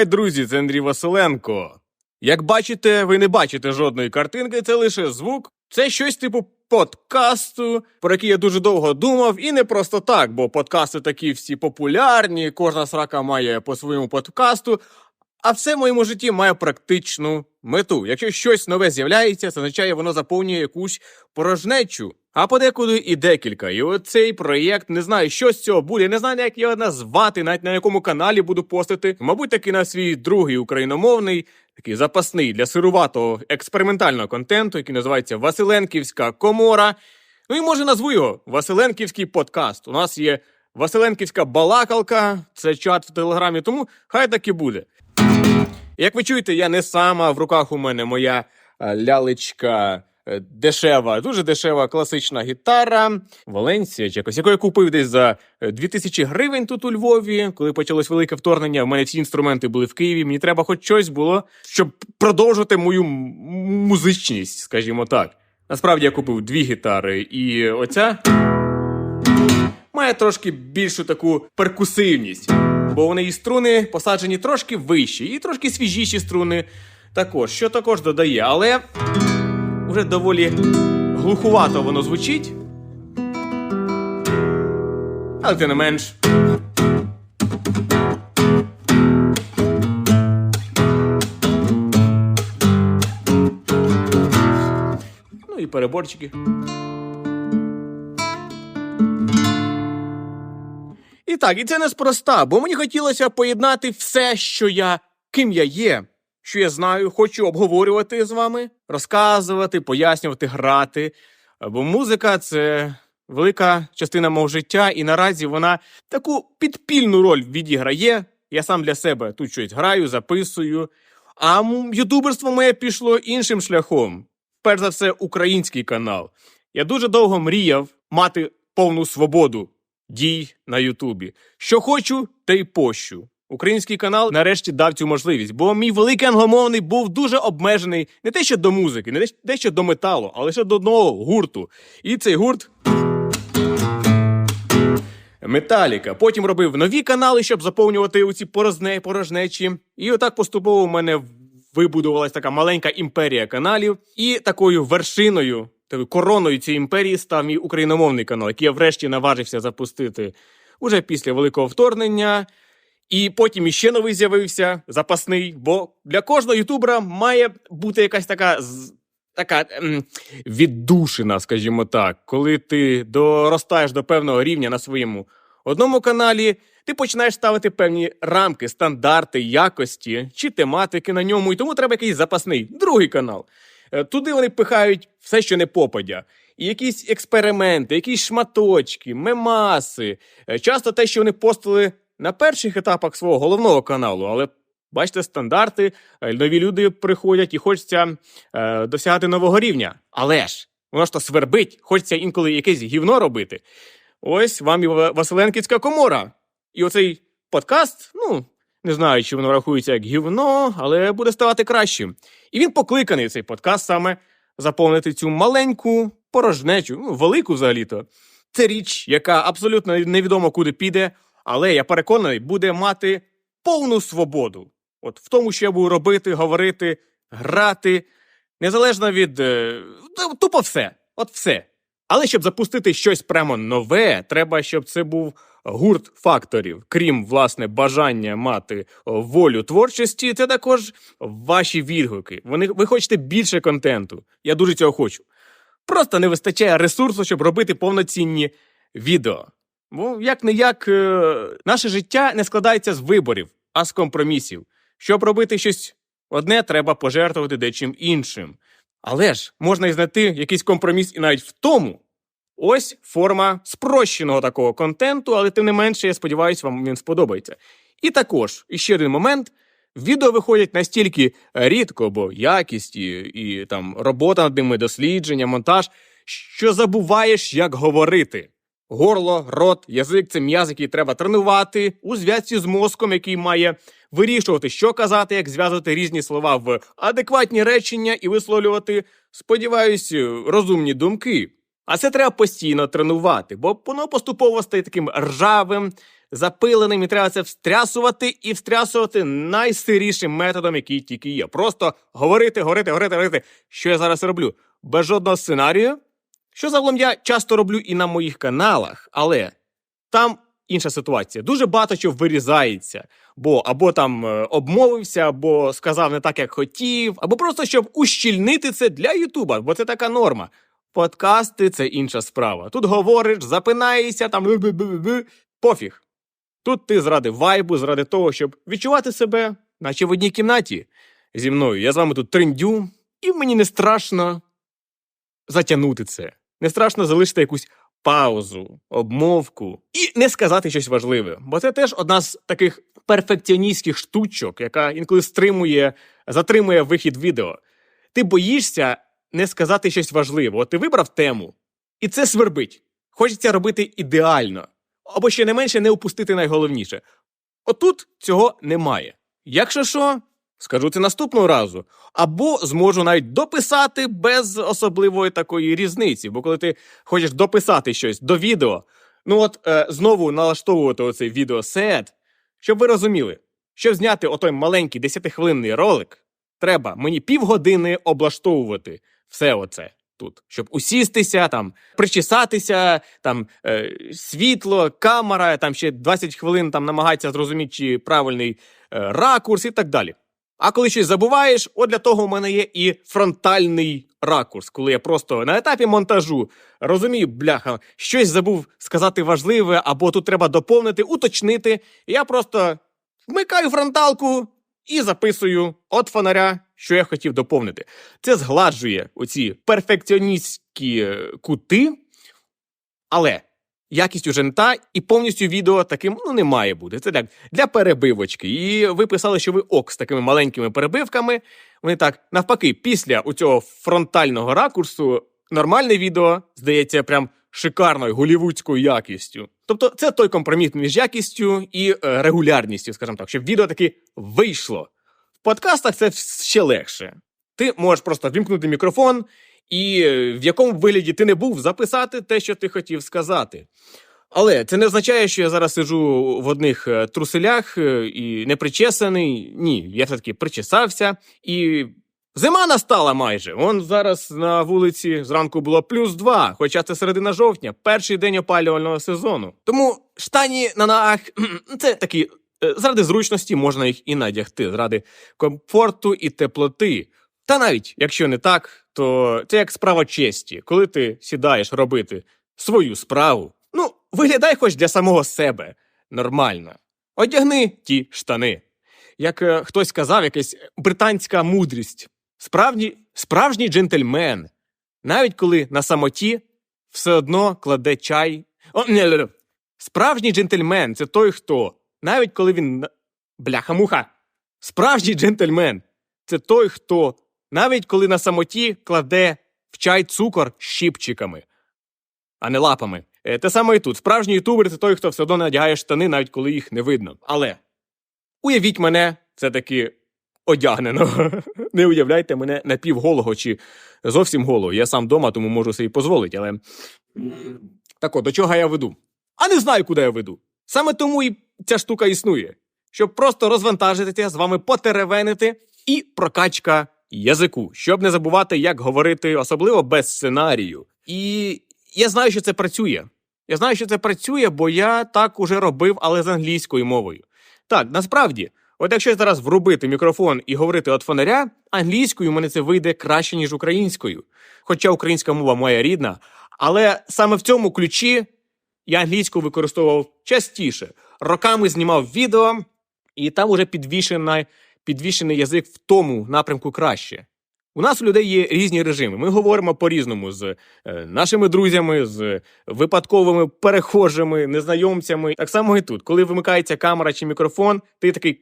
Хай, друзі, це Андрій Василенко. Як бачите, ви не бачите жодної картинки, це лише звук. Це щось типу подкасту, про який я дуже довго думав, і не просто так, бо подкасти такі всі популярні, кожна срака має по своєму подкасту. А все в моєму житті має практичну мету. Якщо щось нове з'являється, це означає, воно заповнює якусь порожнечу, а подекуди і декілька. І оцей проєкт не знаю, що з цього буде, не знаю, як його назвати, навіть на якому каналі буду постити. Мабуть, таки на свій другий україномовний, такий запасний для сируватого експериментального контенту, який називається Василенківська комора. Ну і може назву його Василенківський подкаст. У нас є Василенківська балакалка, це чат в телеграмі, тому хай так і буде. Як ви чуєте, я не сама в руках у мене моя лялечка дешева, дуже дешева класична гітара. Валенсія, чи якось, яку я купив десь за е, 2000 гривень тут у Львові. Коли почалось велике вторгнення, в мене всі інструменти були в Києві. Мені треба хоч щось було, щоб продовжити мою музичність, скажімо так. Насправді я купив дві гітари, і оця має трошки більшу таку перкусивність, бо у неї струни посаджені трошки вищі, і трошки свіжіші струни також, що також додає, але вже доволі глухувато воно звучить. Але тим не менш. Ну і переборчики. І так, і це неспроста, бо мені хотілося поєднати все, що я, ким я є, що я знаю, хочу обговорювати з вами, розказувати, пояснювати, грати. Бо музика це велика частина мого життя, і наразі вона таку підпільну роль відіграє. Я сам для себе тут щось граю, записую. А ютуберство моє пішло іншим шляхом. Перш за все, український канал. Я дуже довго мріяв мати повну свободу дій на Ютубі. Що хочу, те й пощу. Український канал нарешті дав цю можливість, бо мій великий англомовний був дуже обмежений не те, що до музики, не те, що до металу, а лише до одного гурту. І цей гурт. Металіка. Потім робив нові канали, щоб заповнювати оці порозне, порожнечі. І отак поступово в мене вибудувалась така маленька імперія каналів. І такою вершиною, такою короною цієї імперії став мій україномовний канал, який я врешті наважився запустити уже після великого вторгнення. І потім іще новий з'явився запасний, бо для кожного ютубера має бути якась така. Така віддушина, скажімо так, коли ти доростаєш до певного рівня на своєму одному каналі, ти починаєш ставити певні рамки, стандарти, якості чи тематики на ньому, і тому треба якийсь запасний другий канал. Е, Туди вони пихають все, що не попадя. І якісь експерименти, якісь шматочки, мемаси. Е, Часто те, що вони постили на перших етапах свого головного каналу, але бачите, стандарти, е, нові люди приходять і хочеться е, досягати нового рівня. Але ж воно ж то свербить, хочеться інколи якесь гівно робити. Ось вам і Василенківська комора. І оцей подкаст, ну, не знаю, чи воно рахується як гівно, але буде ставати кращим. І він покликаний цей подкаст саме заповнити цю маленьку порожнечу, ну, велику взагалі-то. Це річ, яка абсолютно невідомо куди піде, але я переконаний, буде мати повну свободу. От в тому, що я буду робити, говорити, грати, незалежно від е, ну, тупо все. От все. Але щоб запустити щось прямо нове, треба, щоб це був гурт факторів. Крім власне бажання мати волю творчості, це також ваші відгуки. Вони ви хочете більше контенту. Я дуже цього хочу. Просто не вистачає ресурсу, щоб робити повноцінні відео. Бо як не як наше життя не складається з виборів, а з компромісів. Щоб робити щось одне, треба пожертвувати дечим іншим. Але ж можна і знайти якийсь компроміс і навіть в тому. Ось форма спрощеного такого контенту, але тим не менше, я сподіваюся, вам він сподобається. І також іще один момент: відео виходять настільки рідко, бо якість і, і там робота над ними, дослідження, монтаж, що забуваєш, як говорити. Горло, рот, язик це м'яз, який треба тренувати у зв'язці з мозком, який має вирішувати, що казати, як зв'язувати різні слова в адекватні речення і висловлювати, сподіваюся, розумні думки. А це треба постійно тренувати, бо воно поступово стає таким ржавим, запиленим, і треба це встрясувати і встрясувати найсирішим методом, який тільки є. Просто говорити, говорити, говорити, говорити, що я зараз роблю. Без жодного сценарію. Що загалом я часто роблю і на моїх каналах, але там інша ситуація. Дуже багато чого вирізається, бо або там е, обмовився, або сказав не так, як хотів, або просто щоб ущільнити це для Ютуба, бо це така норма. Подкасти це інша справа. Тут говориш, запинаєшся, там пофіг. Тут ти заради вайбу, заради того, щоб відчувати себе, наче в одній кімнаті зі мною. Я з вами тут триндю, і мені не страшно затягнути це. Не страшно залишити якусь паузу, обмовку і не сказати щось важливе. Бо це теж одна з таких перфекціоністських штучок, яка інколи стримує, затримує вихід відео. Ти боїшся не сказати щось важливе. От ти вибрав тему, і це свербить. Хочеться робити ідеально, або ще не менше не упустити найголовніше. Отут цього немає. Якщо що, скажу це наступного разу. Або зможу навіть дописати без особливої такої різниці. Бо коли ти хочеш дописати щось до відео, ну от е, знову налаштовувати оцей відеосет, щоб ви розуміли, щоб зняти отой маленький 10-хвилинний ролик, треба мені півгодини облаштовувати все оце тут, щоб усістися, там, причесатися, там е, світло, камера, там ще 20 хвилин там намагатися зрозуміти, чи правильний е, ракурс і так далі. А коли щось забуваєш, от для того в мене є і фронтальний ракурс, коли я просто на етапі монтажу розумію, бляха, щось забув сказати важливе, або тут треба доповнити, уточнити. Я просто вмикаю фронталку і записую от фонаря, що я хотів доповнити. Це згладжує оці перфекціоністські кути, але якість уже не та, і повністю відео таким ну, не має бути. Це так для перебивочки. І ви писали, що ви ок з такими маленькими перебивками. Вони так, навпаки, після у цього фронтального ракурсу нормальне відео здається прям шикарною голівудською якістю. Тобто, це той компроміс між якістю і е, регулярністю, скажімо так, щоб відео таки вийшло. В подкастах це ще легше. Ти можеш просто вімкнути мікрофон, і е, в якому вигляді ти не був, записати те, що ти хотів сказати. Але це не означає, що я зараз сиджу в одних е, труселях е, і не причесаний. Ні, я все-таки причесався. І зима настала майже. Вон зараз на вулиці зранку було плюс два, хоча це середина жовтня, перший день опалювального сезону. Тому штані на ногах це такі. Заради зручності можна їх і надягти, заради комфорту і теплоти. Та навіть якщо не так, то це як справа честі, коли ти сідаєш робити свою справу. Ну, виглядай хоч для самого себе нормально. Одягни ті штани. Як е, хтось сказав, якась британська мудрість. Справді, справжній джентльмен, навіть коли на самоті все одно кладе чай. О, не, не, не. Справжній джентльмен це той, хто, навіть коли він. Бляха-муха. Справжній джентльмен це той, хто, навіть коли на самоті кладе в чай цукор щіпчиками, а не лапами. Е, Те саме і тут. Справжній ютубер це той, хто все одно надягає штани, навіть коли їх не видно. Але уявіть мене, це таки одягненого. Не уявляйте мене напівголого чи зовсім голого. Я сам вдома, тому можу собі дозволити, але. Так от, до чого я веду? А не знаю, куди я веду. Саме тому і ця штука існує. Щоб просто розвантажитися, з вами потеревенити і прокачка язику, щоб не забувати, як говорити, особливо без сценарію. І я знаю, що це працює. Я знаю, що це працює, бо я так уже робив, але з англійською мовою. Так, насправді, от якщо зараз врубити мікрофон і говорити от фонаря, англійською мене це вийде краще, ніж українською. Хоча українська мова моя рідна, але саме в цьому ключі я англійську використовував частіше. Роками знімав відео, і там уже підвішений, підвішений язик в тому напрямку краще. У нас у людей є різні режими. Ми говоримо по-різному з е, нашими друзями, з випадковими перехожими, незнайомцями. Так само і тут. Коли вимикається камера чи мікрофон, ти такий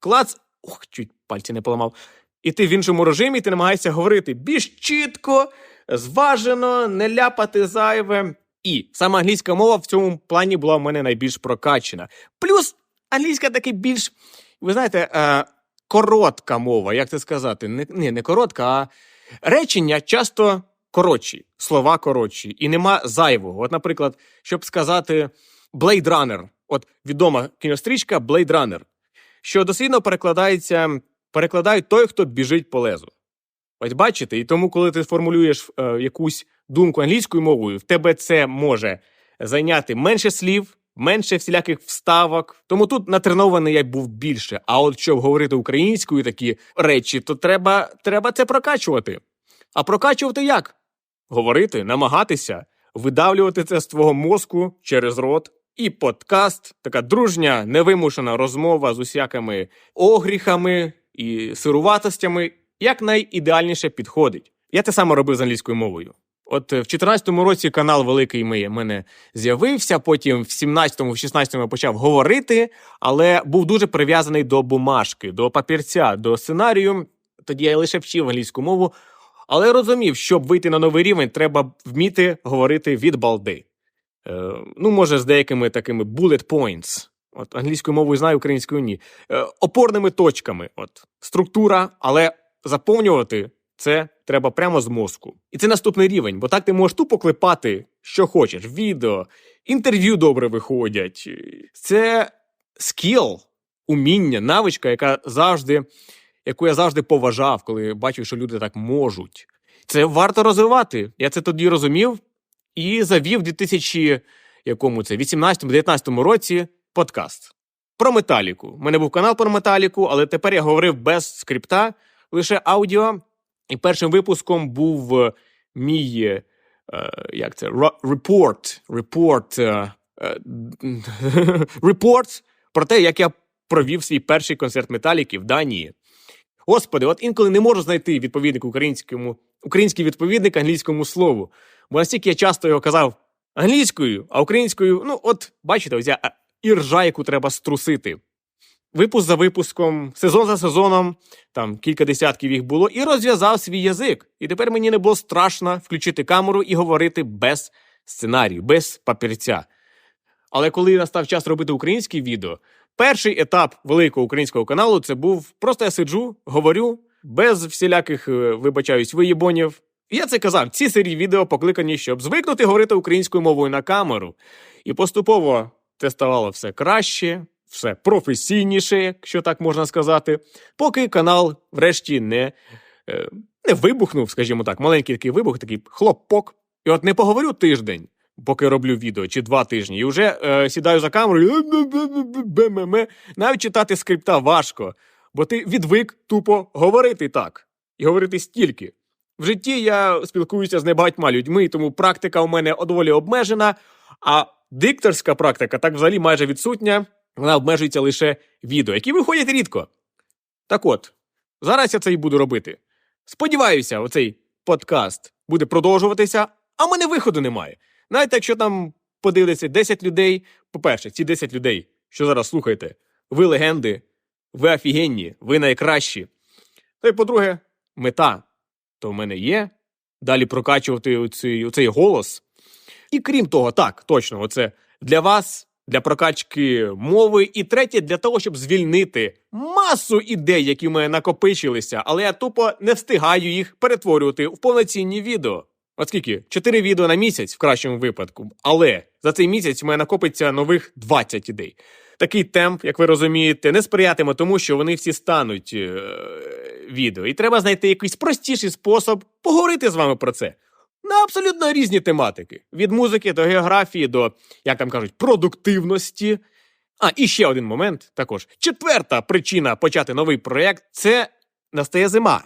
клац, ох, чуть пальці не поламав. І ти в іншому режимі ти намагаєшся говорити більш чітко, зважено, не ляпати зайве. І саме англійська мова в цьому плані була в мене найбільш прокачена. Плюс англійська таки більш, ви знаєте, е, коротка мова, як це сказати? Не, ні, не коротка, а речення часто коротші, слова коротші, і нема зайвого. От, наприклад, щоб сказати Blade Runner, от відома кінострічка Blade Runner, що дослідно перекладається, перекладають той, хто біжить по лезу. Ось бачите, і тому, коли ти формулюєш е, якусь думку англійською мовою, в тебе це може зайняти менше слів, менше всіляких вставок. Тому тут натренований я був більше. А от щоб говорити українською такі речі, то треба, треба це прокачувати. А прокачувати як? Говорити, намагатися, видавлювати це з твого мозку через рот. І подкаст, така дружня, невимушена розмова з усякими огріхами і сируватостями, як найідеальніше підходить. Я те саме робив з англійською мовою. От е, в 14-му році канал Великий ми мене з'явився. Потім в 17-му, в 16-му я почав говорити, але був дуже прив'язаний до бумажки, до папірця, до сценарію. Тоді я лише вчив англійську мову, але розумів, щоб вийти на новий рівень, треба вміти говорити від балди. Е, ну, може, з деякими такими bullet points. От англійською мовою знаю, українською ні. Е, опорними точками. От структура, але заповнювати це треба прямо з мозку. І це наступний рівень, бо так ти можеш тупо клепати, що хочеш, відео, інтерв'ю добре виходять. Це скіл, уміння, навичка, яка завжди, яку я завжди поважав, коли бачив, що люди так можуть. Це варто розвивати. Я це тоді розумів і завів у 2000 якому це 18-19 році подкаст про металіку. У мене був канал про металіку, але тепер я говорив без скрипта, лише аудіо. І першим випуском був е, мій е, як це репорт, репорт, е, репорт про те, як я провів свій перший концерт металіки в Данії. Господи, от інколи не можу знайти відповідник українському, український відповідник англійському слову. Бо настільки я часто його казав англійською, а українською, ну, от бачите, ось я іржа, яку треба струсити. Випуск за випуском, сезон за сезоном, там кілька десятків їх було, і розв'язав свій язик. І тепер мені не було страшно включити камеру і говорити без сценарію, без папірця. Але коли настав час робити українське відео, перший етап великого українського каналу це був просто я сиджу, говорю, без всіляких, е, вибачаюсь, виєбонів. Я це казав, ці серії відео покликані, щоб звикнути говорити українською мовою на камеру. І поступово це ставало все краще, все професійніше, якщо так можна сказати, поки канал, врешті, не е, не вибухнув, скажімо так, маленький такий вибух, такий хлопок. І от не поговорю тиждень, поки роблю відео, чи два тижні, і вже е, сідаю за камерою, навіть читати скрипта важко, бо ти відвик тупо говорити так і говорити стільки. В житті я спілкуюся з небагатьма людьми, тому практика у мене доволі обмежена, а дикторська практика так взагалі майже відсутня. Вона обмежується лише відео, які виходять рідко. Так от, зараз я це і буду робити. Сподіваюся, оцей подкаст буде продовжуватися, а в мене виходу немає. Навіть якщо там подивляться 10 людей, по-перше, ці 10 людей, що зараз слухаєте, ви легенди, ви офігенні, ви найкращі. Та й по-друге, мета то в мене є. Далі прокачувати оцей, оцей голос. І крім того, так, точно, оце для вас, для прокачки мови. І третє, для того, щоб звільнити масу ідей, які в мене накопичилися, але я тупо не встигаю їх перетворювати в повноцінні відео. От скільки? Чотири відео на місяць в кращому випадку. Але за цей місяць в мене накопиться нових 20 ідей. Такий темп, як ви розумієте, не сприятиме тому, що вони всі стануть е відео. І треба знайти якийсь простіший спосіб поговорити з вами про це. На абсолютно різні тематики: від музики до географії, до, як там кажуть, продуктивності. А, і ще один момент також. Четверта причина почати новий проєкт це настає зима.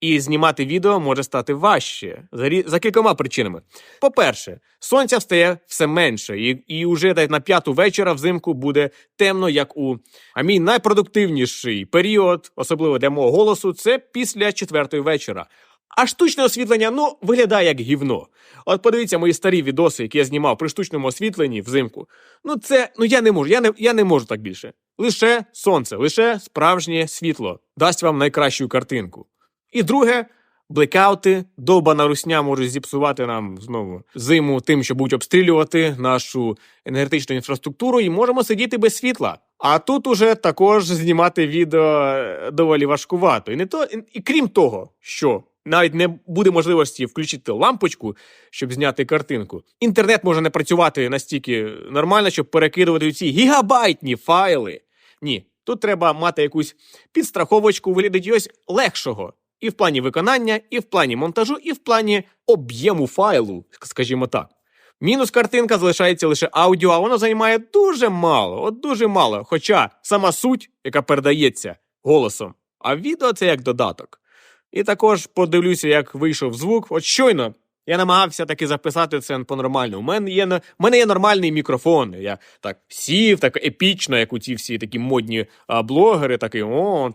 І знімати відео може стати важче за за кількома причинами. По-перше, сонця встає все менше, і і вже на п'яту вечора взимку буде темно, як у а мій найпродуктивніший період, особливо для мого голосу, це після четвертої вечора. А штучне освітлення ну виглядає як гівно. От подивіться мої старі відоси, які я знімав при штучному освітленні взимку. Ну це ну я не можу, я не я не можу так більше. Лише сонце, лише справжнє світло дасть вам найкращу картинку. І друге, блекаути, довбана русня може зіпсувати нам знову зиму тим, що будуть обстрілювати нашу енергетичну інфраструктуру, і можемо сидіти без світла. А тут уже також знімати відео е, доволі важкувато. І не то, і крім того, що навіть не буде можливості включити лампочку, щоб зняти картинку. Інтернет може не працювати настільки нормально, щоб перекидувати ці гігабайтні файли. Ні, тут треба мати якусь підстраховочку вигляді чогось легшого. І в плані виконання, і в плані монтажу, і в плані об'єму файлу, скажімо так. Мінус картинка залишається лише аудіо, а воно займає дуже мало, от дуже мало. Хоча сама суть, яка передається голосом, а відео це як додаток. І також подивлюся, як вийшов звук. От щойно я намагався таки записати це по-нормальному. У мене є, в мене є нормальний мікрофон. Я так сів, так епічно, як у ці всі такі модні а, блогери, такий о.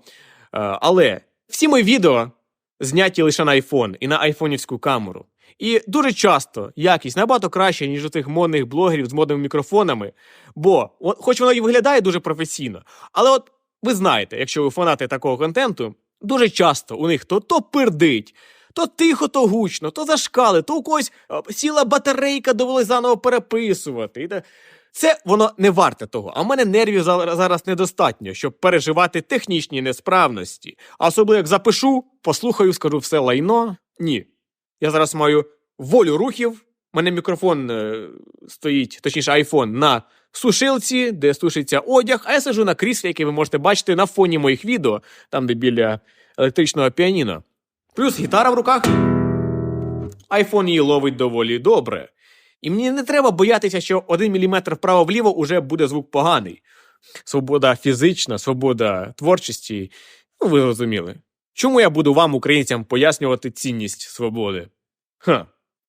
А, але всі мої відео зняті лише на iPhone і на айфонівську камеру. І дуже часто якість набагато краще, ніж у тих модних блогерів з модними мікрофонами. Бо, хоч воно і виглядає дуже професійно, але от ви знаєте, якщо ви фанати такого контенту, дуже часто у них то, то пирдить, то тихо, то гучно, то зашкали, то у когось е, сіла батарейка, довелося заново переписувати. Це воно не варте того. А в мене нервів зараз недостатньо, щоб переживати технічні несправності. Особливо як запишу, послухаю, скажу все лайно. Ні. Я зараз маю волю рухів. Мене мікрофон е, стоїть, точніше, айфон на сушилці, де сушиться одяг, а я сиджу на кріслі, яке ви можете бачити на фоні моїх відео, там, де біля електричного піаніно. Плюс гітара в руках. Айфон її ловить доволі добре. І мені не треба боятися, що один міліметр вправо-вліво уже буде звук поганий. Свобода фізична, свобода творчості. Ну, ви зрозуміли. Чому я буду вам, українцям, пояснювати цінність свободи? Ха,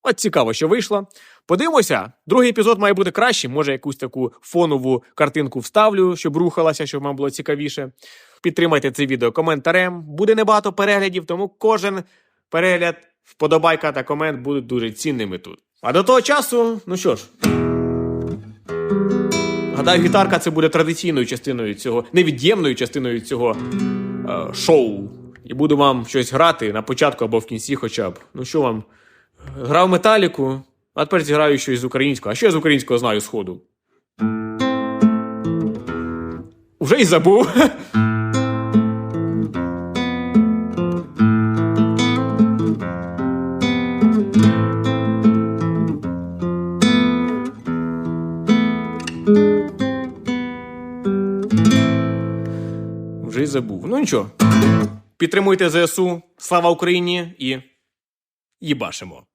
от цікаво, що вийшло. Подивимося, другий епізод має бути кращим. Може, якусь таку фонову картинку вставлю, щоб рухалася, щоб вам було цікавіше. Підтримайте це відео коментарем. Буде небагато переглядів, тому кожен перегляд, вподобайка та комент будуть дуже цінними тут. А до того часу, ну що ж. Гадаю, гітарка це буде традиційною частиною цього, невід'ємною частиною цього е, шоу. І буду вам щось грати на початку або в кінці, хоча б. Ну що вам? Грав металіку, а тепер зіграю щось з українського. А що я з українського знаю сходу? Вже й забув. Вже й забув. Ну нічого. Підтримуйте ЗСУ. Слава Україні і їбашимо.